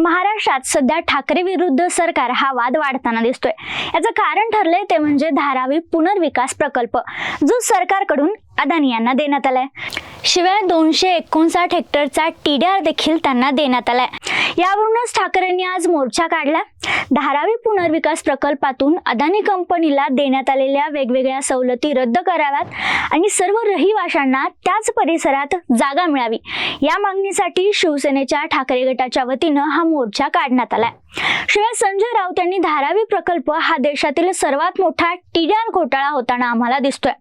महाराष्ट्रात सध्या ठाकरे विरुद्ध सरकार हा वाद वाढताना दिसतोय. याचं कारण ठरलंय ते म्हणजे धारावी पुनर्विकास प्रकल्प जो सरकारकडून अदानी यांना देण्यात आलाय. शिवाय दोनशे एकोणसाठ हेक्टरचा टीडीआर देखील त्यांना देण्यात आलाय. म्हणूनच ठाकरेंनी आज मोर्चा काढला. धारावी पुनर्विकास प्रकल्पातून अदानी कंपनीला देण्यात आलेल्या वेगवेगळ्या सवलती रद्द कराव्यात आणि सर्व रहिवाशांना त्याच परिसरात जागा मिळावी. या मागणीसाठी शिवसेनेच्या ठाकरे गटाच्या वतीनं हा मोर्चा काढण्यात आलाय. शिवाय संजय राऊत यांनी धारावी प्रकल्प हा देशातील सर्वात मोठा टीडीआर घोटाळा होताना आम्हाला दिसतोय.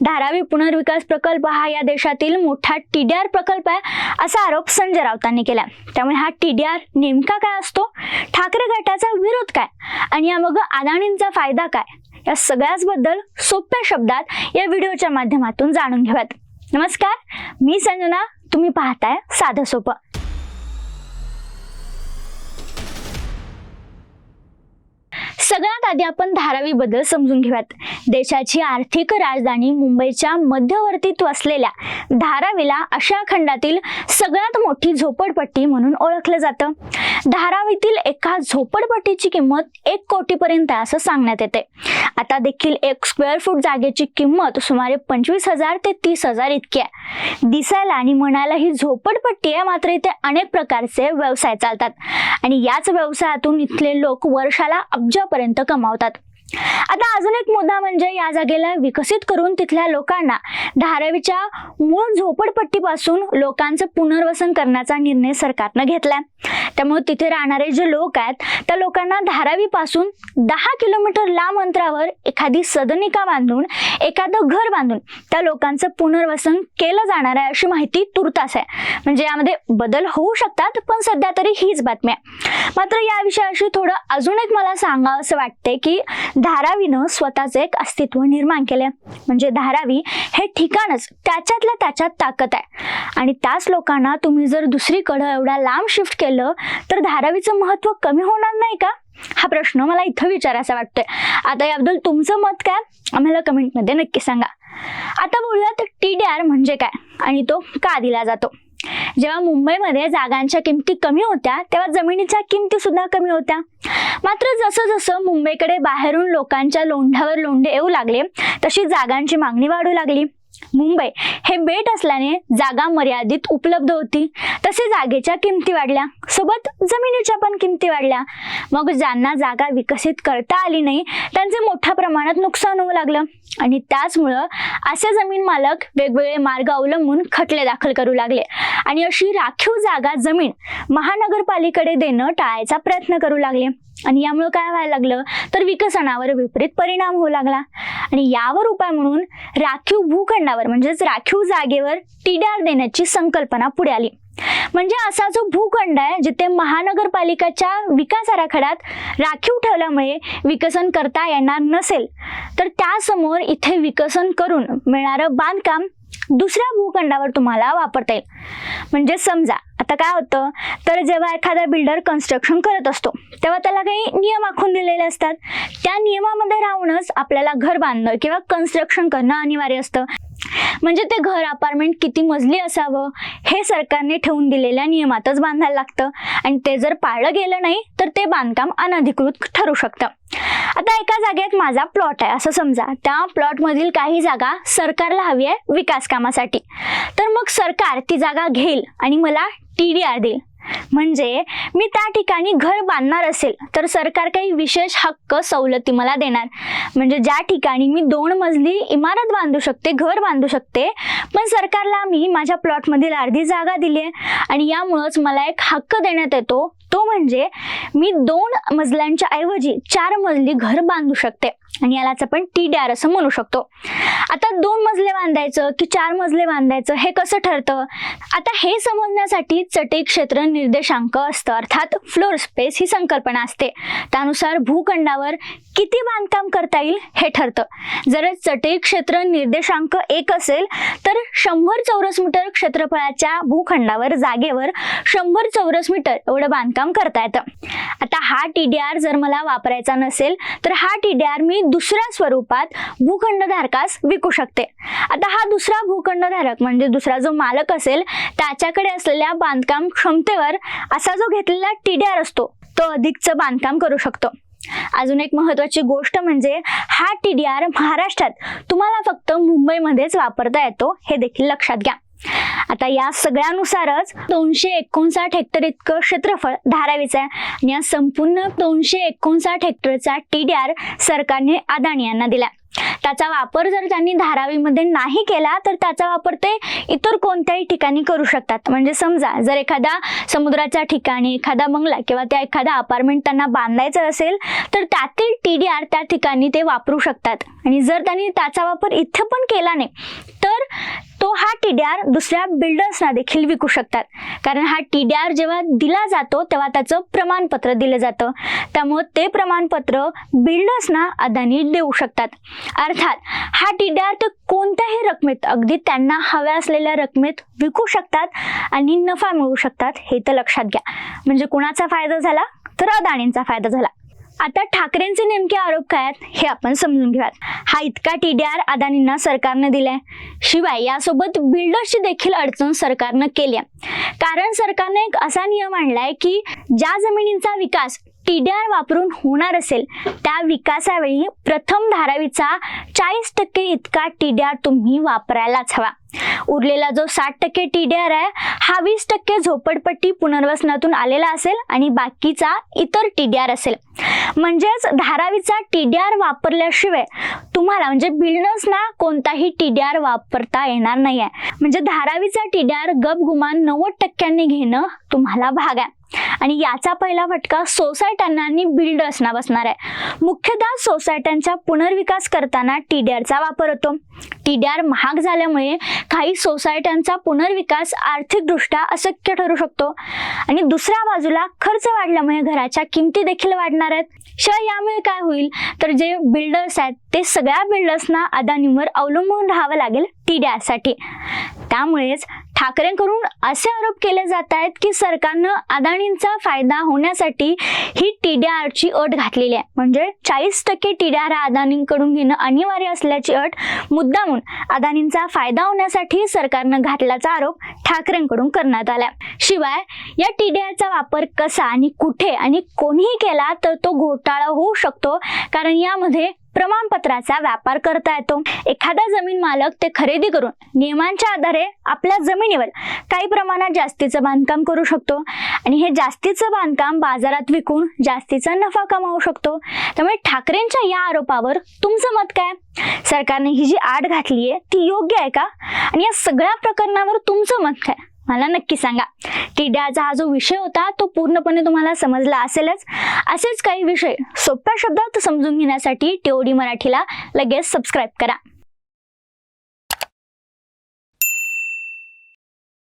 धारावी पुनर्विकास प्रकल्प हा या देशातील मोठा टीडीआर प्रकल्प आहे असा आरोप संजय राऊतांनी केला त्यामुळे हा टीडीआर नेमका नेमका काय असतो? ठाकरे गटाचा विरोध काय? आणि या मग अदाणींचा फायदा काय? या सगळ्याच बद्दल सोप्या शब्दात या व्हिडिओच्या माध्यमातून जाणून घेऊयात. नमस्कार मी संजना तुम्ही पाहताय साधं सोपं. आधी आपण धारावी बद्दल समजून घेऊयात. देशाची आर्थिक राजधानी मुंबईच्या मध्यवर्तीत असलेल्या धारावीला अशा खंडातील सगळ्यात मोठी झोपडपट्टी म्हणून ओळखलं जातं. धारावीतील एका झोपडपट्टीची किंमत एक कोटीपर्यंत आहे असं सांगण्यात येते. आता देखील एक स्क्वेअर फूट जागेची किंमत सुमारे पंचवीस हजार ते तीस हजार इतकी आहे. दिसायला आणि म्हणायला ही झोपडपट्टी आहे मात्र इथे अनेक प्रकारचे व्यवसाय चालतात. आणि याच व्यवसायातून इथले लोक वर्षाला अब्जापर्यंत అవుతారు आता अजून एक मुद्दा म्हणजे या जागेला विकसित करून तिथल्या लोकांना धारावीच्या मूळ झोपडपट्टीपासून लोकांचं पुनर्वसन करण्याचा निर्णय सरकारनं घेतलाय. त्यामुळे तिथे राहणारे जे लोक आहेत त्या लोकांना धारावीपासून दहा किलोमीटर लांब अंतरावर एखादी सदनिका बांधून एखादं घर बांधून त्या लोकांचं पुनर्वसन केलं जाणार आहे अशी माहिती तुर्तास आहे. म्हणजे यामध्ये बदल होऊ शकतात पण सध्या तरी हीच बातमी आहे. मात्र या विषयाशी थोडं अजून एक मला सांगावं असं वाटते की धारावीनं स्वतःचं एक अस्तित्व निर्माण केले म्हणजे धारावी हे ठिकाणच त्याच्यातल्या त्याच्यात ताकद आहे. आणि त्याच लोकांना तुम्ही जर दुसरीकडं एवढ्या लांब शिफ्ट केलं तर धारावीचं महत्त्व कमी होणार नाही का? हा प्रश्न मला इथं विचारायचा वाटतोय. आता याबद्दल तुमचं मत काय? आम्हाला कमेंटमध्ये नक्की सांगा. आता बोलूयात टी डी आर म्हणजे काय? आणि तो का दिला जातो? जेव्हा मुंबईमध्ये जागांच्या किमती कमी होत्या तेव्हा जमिनीच्या किमती सुद्धा कमी होत्या. मात्र जसं जसं मुंबईकडे बाहेरून लोकांच्या लोंढ्यावर लोंढे येऊ लागले तशी जागांची मागणी वाढू लागली. मुंबई हे बेट असल्याने जागा मर्यादित उपलब्ध होती. तसे जागेच्या किमती वाढल्या. सोबत जमिनीच्या पण किमती वाढल्या. मग ज्यांना जागा विकसित करता आली नाही त्यांचे मोठ्या प्रमाणात नुकसान होऊ लागलं. आणि त्याचमुळं असे जमीन मालक वेगवेगळे मार्ग अवलंबून खटले दाखल करू लागले. आणि अशी राखीव जागा जमीन महानगरपालिकेकडे देणं टाळायचा प्रयत्न करू लागले. आणि यामुळे काय व्हायला लागलं? तर विकसनावर विपरीत परिणाम होऊ लागला. आणि यावर उपाय म्हणून राखीव भूखंडावर म्हणजेच राखीव जागेवर टीडीआर देण्याची संकल्पना पुढे आली. म्हणजे असा जो भूखंड आहे जिथे महानगरपालिकेच्या विकास आराखड्यात राखीव ठेवल्यामुळे विकसन करता येणार नसेल तर त्यासमोर इथे विकसन करून मिळणारं बांधकाम दुसऱ्या भूखंडावर तुम्हाला वापरता येईल. म्हणजे समजा आता काय होतं? तर जेव्हा एखादा बिल्डर कन्स्ट्रक्शन करत असतो तेव्हा त्याला काही नियम आखून दिलेले असतात. त्या नियमामध्ये राहूनच आपल्याला घर बांधणं किंवा कन्स्ट्रक्शन करणं अनिवार्य असतं. म्हणजे ते घर अपार्टमेंट किती मजली असावं हे सरकारने ठेवून दिलेल्या नियमातच बांधायला लागतं. आणि ते जर पाळलं गेलं नाही तर ते बांधकाम अनधिकृत ठरू शकतं. आता एका जागेत माझा प्लॉट आहे असं समजा. त्या प्लॉटमधील काही जागा सरकारला हवी आहे विकास कामासाठी तर मग सरकार ती जागा घेईल आणि मला टी डी आर देईल म्हणजे मी त्या ठिकाणी घर बांधणार असेल तर सरकार काही विशेष हक्क सवलती मला देणार. म्हणजे ज्या ठिकाणी मी दोन मजली इमारत बांधू शकते घर बांधू शकते पण सरकारला मी माझ्या प्लॉटमधील अर्धी जागा दिली आहे आणि यामुळंच मला एक हक्क देण्यात येतो. तो म्हणजे मी दोन मजल्यांच्या ऐवजी चार मजली घर बांधू शकते. आणि यालाच आपण टी डी आर असं म्हणू शकतो. आता दोन मजले बांधायचं की चार मजले बांधायचं हे कसं ठरतं? आता हे समजण्यासाठी चटई क्षेत्र निर्देशांक असतं. अर्थात फ्लोर स्पेस ही संकल्पना असते. त्यानुसार भूखंडावर किती बांधकाम करता येईल हे ठरतं. जर चटई क्षेत्र निर्देशांक एक असेल तर शंभर चौरस मीटर क्षेत्रफळाच्या भूखंडावर जागेवर शंभर चौरस मीटर एवढं बांधकाम करता येतं. आता हा टी डी आर जर मला वापरायचा नसेल तर हा टी डी आर मी दुसऱ्या स्वरूपात भूखंडधारकास विकू शकते. आता हा दुसरा भूखंडधारक म्हणजे दुसरा जो मालक असेल त्याच्याकडे असलेल्या बांधकाम क्षमतेवर असा जो घेतलेला टी डी आर असतो तो अधिकचं बांधकाम करू शकतो. अजून एक महत्वाची गोष्ट म्हणजे हा टी डी आर महाराष्ट्रात तुम्हाला फक्त मुंबईमध्येच वापरता येतो हे देखील लक्षात घ्या. आता या सगळ्यानुसारच दोनशे एकोणसाठ हेक्टर इतकं क्षेत्रफळ धारावीचं आहे. आणि या संपूर्ण दोनशे एकोणसाठ हेक्टरचा टी डी आर सरकारने अदानी यांना दिला. त्याचा वापर जर त्यांनी धारावीमध्ये नाही केला तर त्याचा वापर ते इतर कोणत्याही ठिकाणी करू शकतात. म्हणजे समजा जर एखादा समुद्राच्या ठिकाणी एखादा बंगला किंवा त्या एखादा अपार्टमेंट त्यांना बांधायचं असेल तर त्यातील टी डी आर त्या ठिकाणी ते वापरू शकतात. आणि जर त्यांनी त्याचा वापर इथे पण केला नाही तर तो हा टी डी आर दुसऱ्या बिल्डर्सना देखील विकू शकतात. कारण हा टी डी आर जेव्हा दिला जातो तेव्हा त्याचं प्रमाणपत्र दिलं जातं. त्यामुळं ते प्रमाणपत्र बिल्डर्सना अदानी देऊ शकतात. अर्थात हा टी डी आर ते कोणत्याही रकमेत अगदी त्यांना हव्या असलेल्या रकमेत विकू शकतात आणि नफा मिळू शकतात हे तर लक्षात घ्या. म्हणजे कुणाचा फायदा झाला? तर अदानींचा फायदा झाला. आता ठाकरेंचे नेमके आरोप काय आहेत हे आपण समजून घेऊयात. हा इतका टी डी आर अदानींना सरकारनं दिलाय. शिवाय यासोबत बिल्डर्सची देखील अडचण सरकारनं केली आहे. कारण सरकारने एक असा नियम आणलाय की ज्या जमिनींचा विकास टी डी आर वापरून होणार असेल त्या विकासावेळी प्रथम धारावीचा चाळीस टक्के इतका टी डी आर तुम्ही वापरायलाच हवा. उरलेला जो साठ टक्के टी डी आर आहे हा वीस टक्के झोपडपट्टी पुनर्वसनातून आलेला असेल आणि बाकीचा इतर टी डी आर असेल. म्हणजेच धारावीचा टी डी आर वापरल्याशिवाय तुम्हाला म्हणजे बिल्डर्सना कोणताही टी डी आर वापरता येणार नाही आहे म्हणजे धारावीचा टी डी आर गपगुमान नव्वद टक्क्यांनी घेणं तुम्हाला भाग आहे. आणि याचा पहिला फटका सोसायट्यांना आणि बिल्डर्सना बसणार आहे. मुख्यतः सोसायट्यांचा पुनर्विकास करताना टी डी आरचा वापर होतो. टी डी आर महाग झाल्यामुळे काही सोसायट्यांचा पुनर्विकास आर्थिकदृष्ट्या अशक्य ठरू शकतो. आणि दुसऱ्या बाजूला खर्च वाढल्यामुळे घराच्या किमती देखील वाढणार आहेत. शिवाय यामुळे काय होईल? तर जे बिल्डर्स आहेत ते सगळ्या बिल्डर्सना अदानीवर अवलंबून राहावं लागेल टी डी आरसाठी त्यामुळेच ठाकरेंकडून असे आरोप केले जात आहेत की सरकारनं अदानींचा फायदा होण्यासाठी ही टी डी आरची अट घातलेली आहे. म्हणजे चाळीस टक्के टी डी आर अदानींकडून घेणं अनिवार्य असल्याची अट मुद्दामून अदानींचा फायदा होण्यासाठी सरकारनं घातल्याचा आरोप ठाकरेंकडून करण्यात आला शिवाय या टी डी आरचा वापर कसा आणि कुठे आणि कोणीही केला तर तो घोटाळा होऊ शकतो. कारण यामध्ये प्रमाणपत्राचा व्यापार करता येतो. एखादा जमीन मालक ते खरेदी करून नियमांच्या आधारे आपल्या जमिनीवर काही प्रमाणात जास्तीचं बांधकाम करू शकतो. आणि हे जास्तीचं बांधकाम बाजारात विकून जास्तीचा नफा कमावू शकतो. त्यामुळे ठाकरेंच्या या आरोपावर तुमचं मत काय? सरकारने ही जी आड घातली आहे ती योग्य आहे का? आणि या सगळ्या प्रकरणावर तुमचं मत काय? मला नक्की सांगा टिड्याचा हा जो विषय होता तो पूर्णपणे तुम्हाला समजला असेलच. असेच काही विषय सोप्या शब्दात समजून घेण्यासाठी टीओडी मराठीला लगेच सबस्क्राईब करा.